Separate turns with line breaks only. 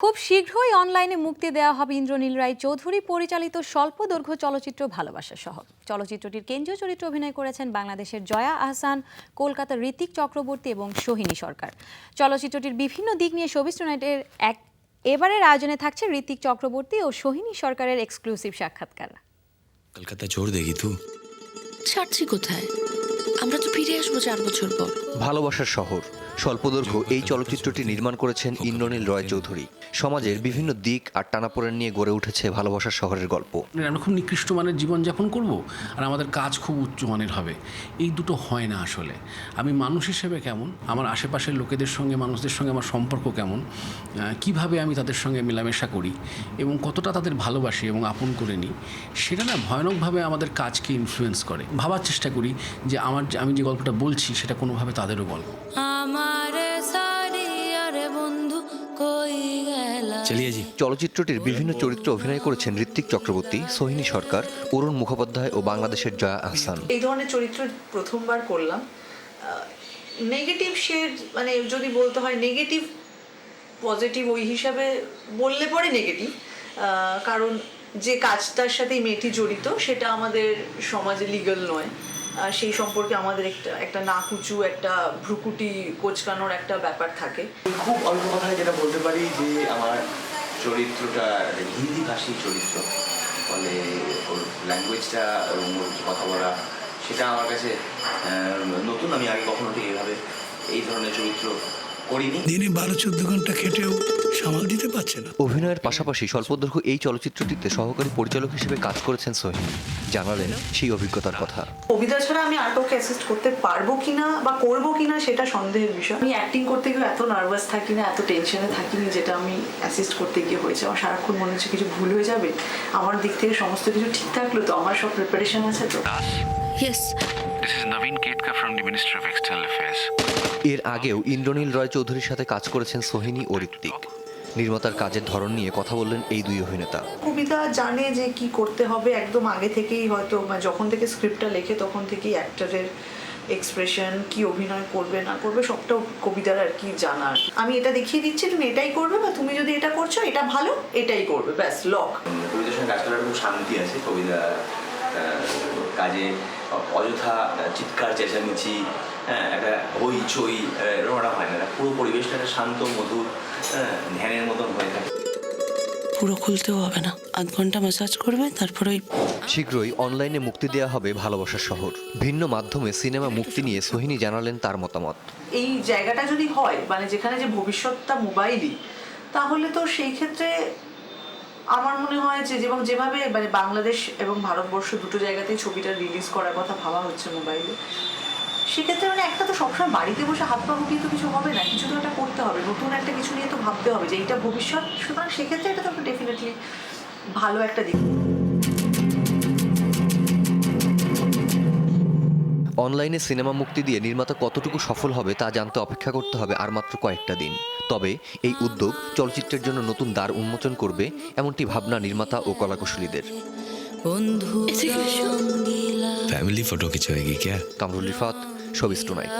খুব শীঘ্রই অনলাইনে মুক্তি দেওয়া হবে ইন্দ্রনীল রায় চৌধুরী পরিচালিত স্বল্প দৈর্ঘ্য চলচ্চিত্র ভালোবাসা সহ। চলচ্চিত্রটির কেন্দ্রীয় চরিত্র অভিনয় করেছেন বাংলাদেশের জয়া আহসান কলকাতার ঋতিক চক্রবর্তী এবং সোহিনী সরকার। চলচ্চিত্রটির বিভিন্ন দিক নিয়ে সবিস নাইটের এক এবারের আয়োজনে থাকছে ঋতিক চক্রবর্তী ও সোহিনী সরকারের এক্সক্লুসিভ সাক্ষাৎকার।
কলকাতা জোর দেখি তো।
ছাড়ছি কোথায়? আমরা তো ফিরে আসব চার বছর পর।
ভালোবাসার শহর। স্বল্পদৈর্ঘ্য এই চলচ্চিত্রটি নির্মাণ করেছেন ইন্দ্রনীল রয় চৌধুরী সমাজের বিভিন্ন দিক আর টানাপোড়েন নিয়ে গড়ে উঠেছে ভালোবাসার শহরের গল্প।
আমরা খুব নিকৃষ্ট মানের জীবনযাপন করব? আর আমাদের কাজ খুব উচ্চ মানের হবে। এই দুটো হয় না আসলে। আমি মানুষ হিসেবে কেমন? আমার আশেপাশের লোকেদের সঙ্গে মানুষদের সঙ্গে আমার সম্পর্ক কেমন? কীভাবে আমি তাদের সঙ্গে মেলামেশা করি? এবং কতটা তাদের ভালোবাসি এবং আপন করে নিই? সেটা না ভয়ানকভাবে আমাদের কাজকে ইনফ্লুয়েন্স করে। ভাবার চেষ্টা করি যে আমার আমি যে গল্পটা বলছি সেটা কোনোভাবে তাদেরও গল্প।
কই
চালিয়ে জি
চলচ্চিত্রটির বিভিন্ন চরিত্রে অভিনয় করেছেন ঋত্বিক চক্রবর্তী সোহিনী সরকার অরুণ মুখোপাধ্যায় ও বাংলাদেশের জয়া আহসান।
এই ধরনের চরিত্র প্রথমবার করলাম। নেগেটিভ শেড মানে যদি বলতে হয় নেগেটিভ পজিটিভ ওই হিসাবে বললে পরে নেগেটিভ কারণ যে কাজটার সাথে মেয়েটি জড়িত সেটা আমাদের সমাজে লিগাল নয়। সেই সম্পর্কে আমাদের একটা একটা নাকুচু, একটা ভ্রুকুটি কোচকানোর একটা ব্যাপার থাকে।
খুব অল্প কথায় যেটা বলতে পারি যে আমার চরিত্রটা হিন্দি ভাষী চরিত্র, ফলে ওর ল্যাঙ্গুয়েজটা এবং ওর কথা বলা, সেটা আমার কাছে নতুন। আমি আগে কখনো ঠিক এভাবে এই ধরনের চরিত্র করিনি।
দিনে বারো চোদ্দ ঘণ্টা খেটেও সামাল দিতে পারছে না।
অভিনয়ের পাশাপাশি স্বল্পদৈর্ঘ্য এই চলচ্চিত্রটিতে সহকারী পরিচালক হিসেবে কাজ করেছেন সোহিনী জানালেন সেই অভিজ্ঞতার কথা।
কবিতা ছাড়া আমি আর কাউকে অ্যাসিস্ট করতে পারব কিনা বা করব কিনা সেটা সন্দেহের বিষয়। আমি অ্যাক্টিং করতে গিয়ে এত নার্ভাস থাকি না এত টেনশনে থাকিনি যেটা আমি অ্যাসিস্ট করতে গিয়ে হয়েছে। আমার সারাক্ষণ মনে হচ্ছে কিছু ভুল হয়ে যাবে। আমার দিক থেকে সমস্ত কিছু ঠিক থাকল তো আমার সব প্রিপারেশন আছে তো।
Yes
This is Naveen Ketkar from the Ministry of External Affairs.
এর আগেও ইন্দ্রনীল রয় চৌধুরীর সাথে কাজ করেছেন সোহিনী ও ঋত্বিক। নির্মাতার কাজের ধরন নিয়ে কথা বললেন এই দুই অভিনেতা।
কবিতা জানে যে কি করতে হবে একদম আগে থেকেই হয়তো মানে যখন থেকে স্ক্রিপ্টটা লেখে তখন থেকেই অ্যাক্টরের এক্সপ্রেশন কি অভিনয় করবে না করবে সবটা কবিতার আর কি জানার। আমি এটা দেখিয়ে দিচ্ছি তুমি এটাই করবে বা তুমি যদি এটা করছ এটা ভালো এটাই করবে ব্যাস লক
কবিতার সঙ্গে কাজ করার খুব শান্তি আছে কবিতা কাজে অযথা চিৎকার চেঁচামেচি হ্যাঁ একটা আহ, এরকম একটা হয় না। পুরো পরিবেশটা একটা শান্ত মধুর হ্যাঁ, ধ্যানের মতন হয়ে থাকে।
পুরো খুলতেও হবে না। আধ ঘণ্টা ম্যাসাজ করবে তারপর ওই
শীঘ্রই অনলাইনে মুক্তি দেওয়া হবে ভালোবাসার শহর। ভিন্ন মাধ্যমে সিনেমা মুক্তি নিয়ে সোহিনী জানালেন তার মতামত।
এই জায়গাটা যদি হয় মানে যেখানে যে ভবিষ্যৎটা মোবাইলই তাহলে তো সেই ক্ষেত্রে আমার মনে হয় যে এবং যেভাবে মানে বাংলাদেশ এবং ভারতবর্ষ দুটো জায়গাতেই ছবিটা রিলিজ করার কথা ভাবা হচ্ছে মোবাইলে সেক্ষেত্রে মানে একটা তো সবসময় বাড়িতে বসে হাত পা গুটিয়ে তো কিছু হবে না, কিছু তো একটা করতে হবে, নতুন একটা কিছু নিয়ে তো ভাবতে হবে যে এইটা ভবিষ্যৎ, সুতরাং সেক্ষেত্রে এটা তো ডেফিনেটলি ভালো একটা দিক।
অনলাইনে সিনেমা মুক্তি দিয়ে নির্মাতা কতটুকু সফল হবে তা জানতে অপেক্ষা করতে হবে আর মাত্র কয়েকটা দিন। তবে এই উদ্যোগ চলচ্চিত্রের জন্য নতুন দ্বার উন্মোচন করবে এমনটি ভাবনা নির্মাতা ও কলাকুশলীদের।
ফ্যামিলি
ফটো কিছু হয়ে গিয়ে
কামরুল রিফাত শোবিস টুনাইট।